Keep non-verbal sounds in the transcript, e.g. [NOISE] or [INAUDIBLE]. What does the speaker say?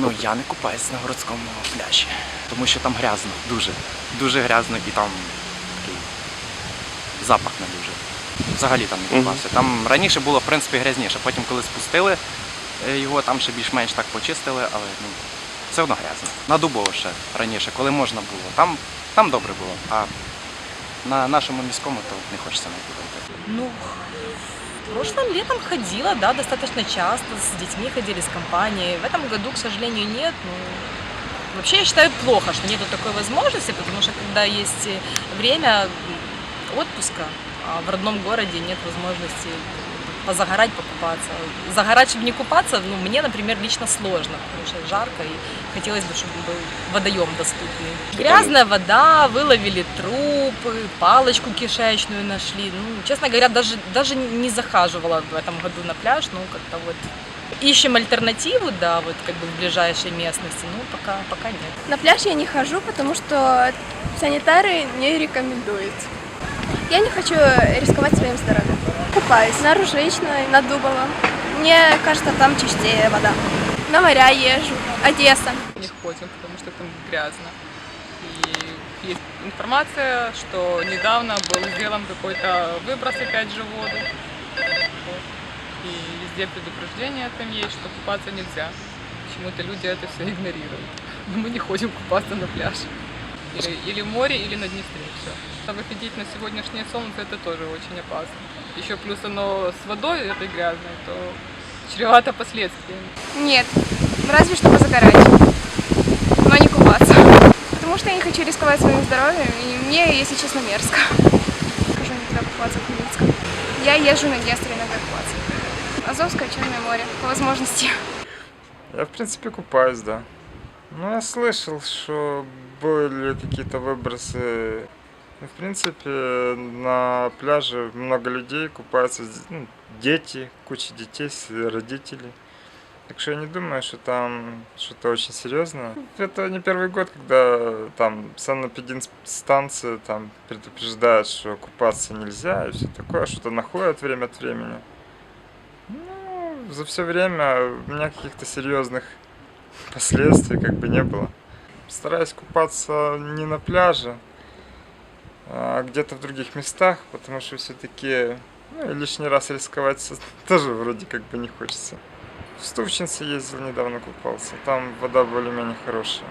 Ну я не купаюсь на городському пляжі, тому що там грязно, дуже. Дуже грязно і там такий запах не дуже. Взагалі там не купався. Там раніше було в принципі грязніше, потім коли спустили е, його, там ще більш-менш так почистили, але ну, все одно грязно. На Дубово ще раніше, коли можна було. Там, там добре було, а на нашому міському то не хочеться навіть. Ну, прошлым летом ходила, да, достаточно часто, с детьми ходили, с компанией. В этом году, к сожалению, нет. Ну, вообще, я считаю плохо, что нету такой возможности, потому что когда есть время отпуска, а в родном городе нет возможности позагорать, покупаться. Загорать, чтобы не купаться, ну, мне, например, лично сложно, потому что жарко, и хотелось бы, чтобы был водоем доступный. Грязная вода, выловили трупы, палочку кишечную нашли. Ну, честно говоря, даже, даже не захаживала в этом году на пляж, ну, как-то вот ищем альтернативу, да, вот как бы в ближайшей местности, ну, пока, пока нет. На пляж я не хожу, потому что санитары не рекомендуют. Я не хочу рисковать своим здоровьем. Купаюсь на Ружичной, на Дубово. Мне кажется, там чистее вода. На моря езжу, Одесса. не ходим, потому что там грязно. И есть информация, что недавно был сделан какой-то выброс опять же в воду. И везде предупреждение там есть, что купаться нельзя. Почему-то люди это все игнорируют. Но мы не ходим купаться на пляж. Или, или в море, или на Днестре. Все. Выходить на сегодняшнее солнце это тоже очень опасно. Еще плюс оно с водой этой грязной, то чревато последствиями. Нет, разве что позагорать, но не купаться. Потому что я не хочу рисковать своим здоровьем, и мне, если честно, мерзко. Хожу никогда купаться в Хмельницком. Я езжу на Днестр иногда купаться. Азовское, Черное море, по возможности. Я, в принципе, купаюсь, да. Ну, я слышал, что были какие-то выбросы. Ну, в принципе, на пляже много людей купаются, ну, дети, куча детей, родителей. Так что я не думаю, что там что-то очень серьезное. Это не первый год, когда там санэпидинстанция там предупреждает, что купаться нельзя и все такое, что-то находят время от времени. Ну, за все время у меня каких-то серьезных последствий как бы не было. Стараюсь купаться не на пляже, а где-то в других местах, потому что все-таки ну, лишний раз рисковать [LAUGHS] тоже вроде как бы не хочется. В Стувчинце ездил недавно купался, там вода более-менее хорошая.